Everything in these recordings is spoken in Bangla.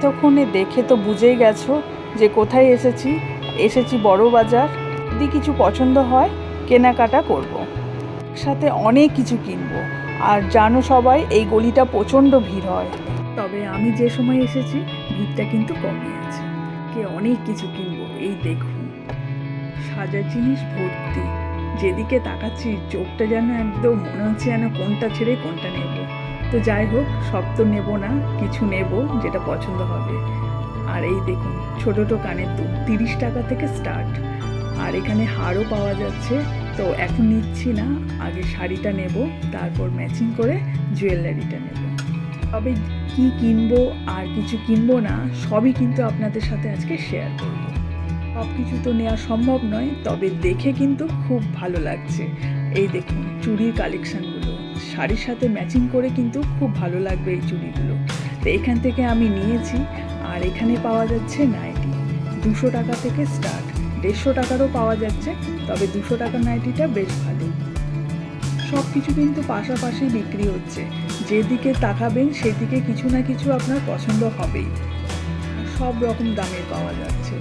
এতক্ষণে দেখে তো বুঝেই গেছো যে কোথায় এসেছি। এসেছি বড় বাজার। যদি কিছু পছন্দ হয়, কেনাকাটা করব। সাথে অনেক কিছু কিনবো। আর জানো সবাই, এই গলিটা প্রচণ্ড ভিড় হয়। তবে আমি যে সময় এসেছি, ভিড়টা কিন্তু কমই আছে। কে অনেক কিছু কিনবো, এই দেখুন। সাজা জিনিস ভর্তি। যেদিকে তাকাচ্ছি, চোখটা যেন একদম মনে হচ্ছে যেন কোনটা ছেড়ে কোনটা নেব। তো যাই হোক, সব তো নেব না, কিছু নেব যেটা পছন্দ হবে। আর এই দেখুন, ছোট ছোটো কানের দুল, তিরিশ টাকা থেকে স্টার্ট আর এখানে হারও পাওয়া যাচ্ছে, তো এখন নিচ্ছি না, আগে শাড়িটা নেব, তারপর ম্যাচিং করে জুয়েলারিটা নেব। তবে কি কিনবো আর কিছু কিনবো না, সবই কিন্তু আপনাদের সাথে আজকে শেয়ার করব। সব কিছু তো নেওয়া সম্ভব নয়, তবে দেখে কিন্তু খুব ভালো লাগছে। এই দেখুন, চুড়ির কালেকশানগুলো শাড়ির সাথে ম্যাচিং করে কিন্তু খুব ভালো লাগবে এই চুড়িগুলো। তো এখান থেকে আমি নিয়েছি, আর এখানে পাওয়া যাচ্ছে নাইটি দুশো টাকা থেকে স্টার্ট দেড়শো টাকারও পাওয়া যাচ্ছে, তবে দুশো টাকার নাইটিটা বেশ ভালো। সব কিছু কিন্তু পাশাপাশি বিক্রি হচ্ছে। যেদিকে তাকাবেন, সেদিকে কিছু না কিছু আপনার পছন্দ হবেই। সব রকম দামে পাওয়া যাচ্ছে।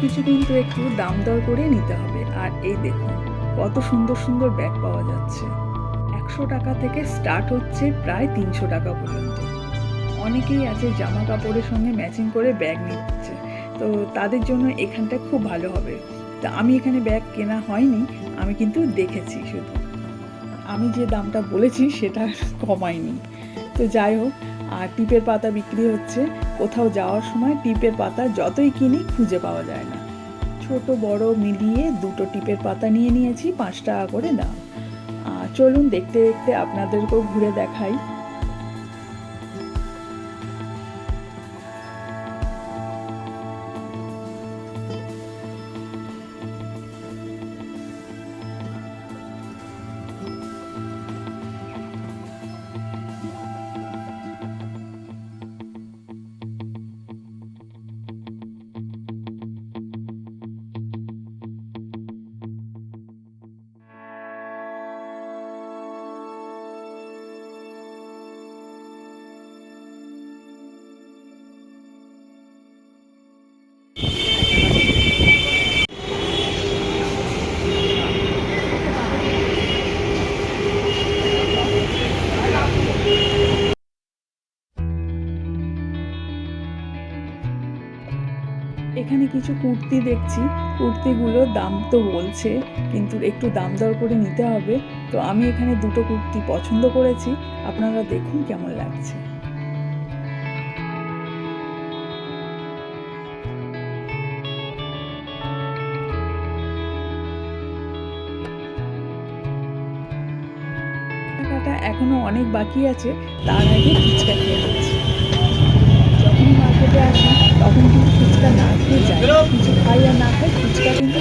কিছু কিন্তু একটু দাম দর করে নিতে হবে। আর এই দেখুন, কত সুন্দর সুন্দর ব্যাগ পাওয়া যাচ্ছে। একশো টাকা থেকে স্টার্ট হচ্ছে প্রায় তিনশো টাকা পর্যন্ত। অনেকেই আছে জামা কাপড়ের সঙ্গে ম্যাচিং করে ব্যাগ নিচ্ছে। তো তাদের জন্য এখানটা খুব ভালো হবে। তা আমি এখানে ব্যাগ কেনা হয়নি, আমি কিন্তু দেখেছি শুধু। আমি যে দামটা বলেছি সেটা কমাইনি। তো যাই হোক, আর টিপের পাতা বিক্রি হচ্ছে। কোথাও যাওয়ার সময় টিপের পাতা যতই কিনি খুঁজে পাওয়া যায় না। ছোট, বড় মিলিয়ে দুটো টিপের পাতা নিয়ে নিয়েছি, পাঁচ টাকা করে দাম। চলুন দেখতে দেখতে আপনাদেরকেও ঘুরে দেখাই। এখানে কিছু কুর্তি দেখছি। কুর্তিগুলো দাম তো বলছে, কিন্তু একটু দাম দর করে নিতে হবে। তো আমি এখানে দুটো কুর্তি পছন্দ করেছি। আপনারা দেখুন কেমন লাগছে। কেনাকাটা এখনও অনেক বাকি আছে, তার আগে যখন মার্কেটে আসি তখন কিন্তু ফুচকা না খেয়ে যায়। কিছু খাই না খাই ফুচকা কিন্তু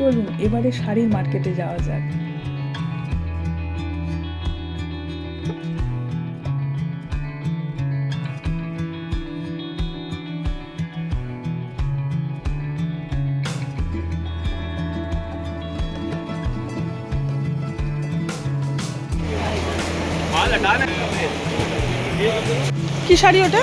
চলুন এবারে শাড়ির মার্কেটে যাওয়া যাক। কি শাড়ি ওটা?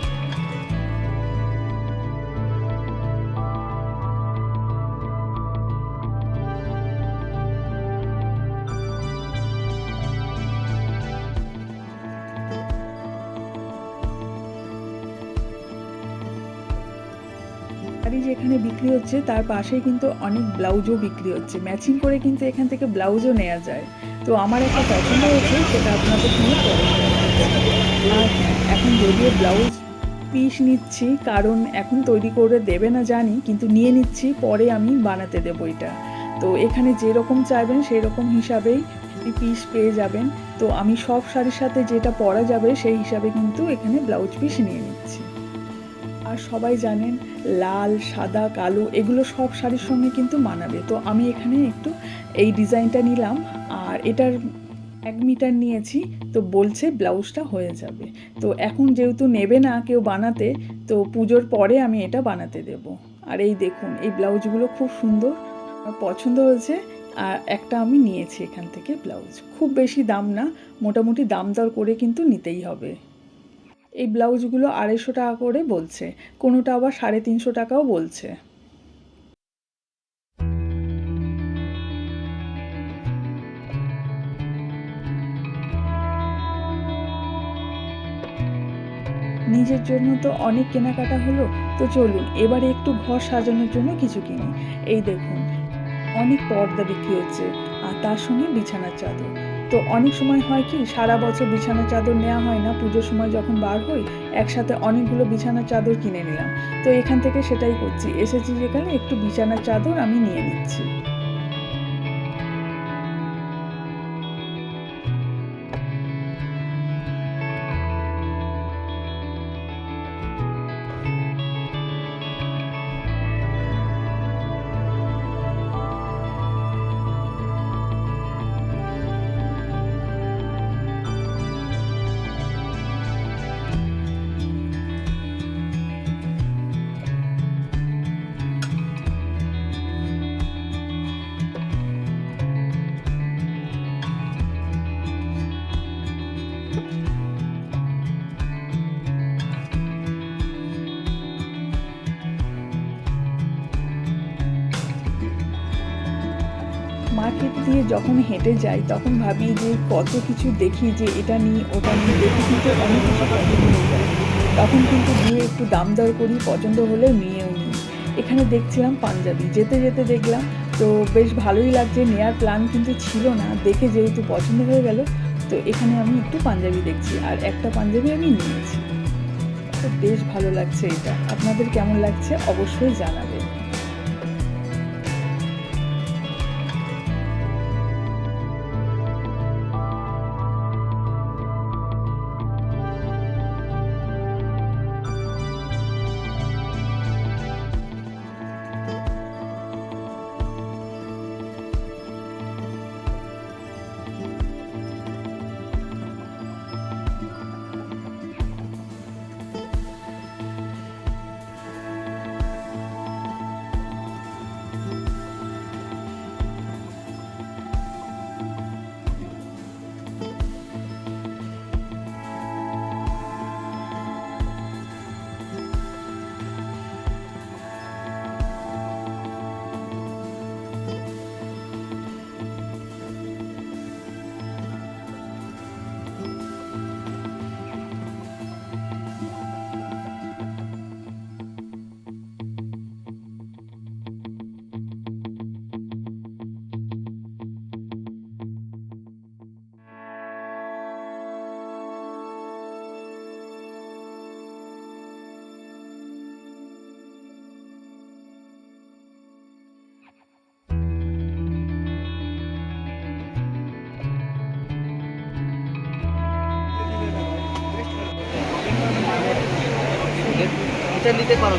শাড়ি যেখানে বিক্রি হচ্ছে, তার পাশেই কিন্তু অনেক ব্লাউজও বিক্রি হচ্ছে। ম্যাচিং করে কিন্তু এখান থেকে ব্লাউজও নেওয়া যায়। তো আমার একটা পছন্দ হয়েছে, সেটা আপনাদের সঙ্গে এখন যদিও ব্লাউজ পিস নিচ্ছি, কারণ এখন তৈরি করে দেবে না জানি, কিন্তু নিয়ে নিচ্ছি, পরে আমি বানাতে দেবো এটা। তো এখানে যেরকম চাইবেন সেই রকম হিসাবেই পিস পেয়ে যাবেন। তো আমি সব শাড়ির সাথে যেটা পরা যাবে, সেই হিসাবে কিন্তু এখানে ব্লাউজ পিস নিয়ে নিচ্ছি। আর সবাই জানেন লাল, সাদা, কালো, এগুলো সব শাড়ির সঙ্গে কিন্তু মানাবে। তো আমি এখানে একটু এই ডিজাইনটা নিলাম আর এটার এক মিটার নিয়েছি, তো বলছে ব্লাউজটা হয়ে যাবে। তো এখন যেহেতু নেবে না কেউ বানাতে, তো পুজোর পরে আমি এটা বানাতে দেব। আর এই দেখুন, এই ব্লাউজগুলো খুব সুন্দর, আমার পছন্দ হয়েছে। আর একটা আমি নিয়েছি এখান থেকে ব্লাউজ। খুব বেশি দাম না, মোটামুটি দাম দর করে কিন্তু নিতেই হবে। এই ব্লাউজগুলো আড়াইশো টাকা করে বলছে, কোনোটা আবার সাড়ে তিনশো টাকাও বলছে। নিজের জন্য তো অনেক কেনাকাটা হলো, তো চলুন এবারে একটু ঘর সাজানোর জন্য কিছু কিনি। এই দেখুন, অনেক পর্দা বিক্রি হচ্ছে, আর তার সঙ্গে বিছানার চাদর। তো অনেক সময় হয় কি, সারা বছর বিছানা চাদর নেওয়া হয় না, পুজোর সময় যখন বার হই, একসাথে অনেকগুলো বিছানা চাদর কিনে নিলাম। তো এখান থেকে সেটাই করছি। এসেছি যেখানে একটু বিছানা চাদর আমি নিয়ে নিচ্ছি। যখন হেঁটে যাই, তখন ভাবি যে কত কিছু দেখি যে এটা নিই ওটা নিই দেখি কিন্তু অনেক কিছু পছন্দ হয়ে যায় তখন কিন্তু গিয়ে একটু দাম দর করি, পছন্দ হলে নিয়েও নিই। এখানে দেখছিলাম পাঞ্জাবি, যেতে যেতে দেখলাম। তো বেশ ভালোই লাগছে নেয়ার প্ল্যান কিন্তু ছিল না। দেখে যেহেতু পছন্দ হয়ে গেল, তো এখানে আমি একটু পাঞ্জাবি দেখছি আর একটা পাঞ্জাবি আমি নিয়েছি। তো বেশ ভালো লাগছে এটা। আপনাদের কেমন লাগছে অবশ্যই জানাবেন। নিতে পারো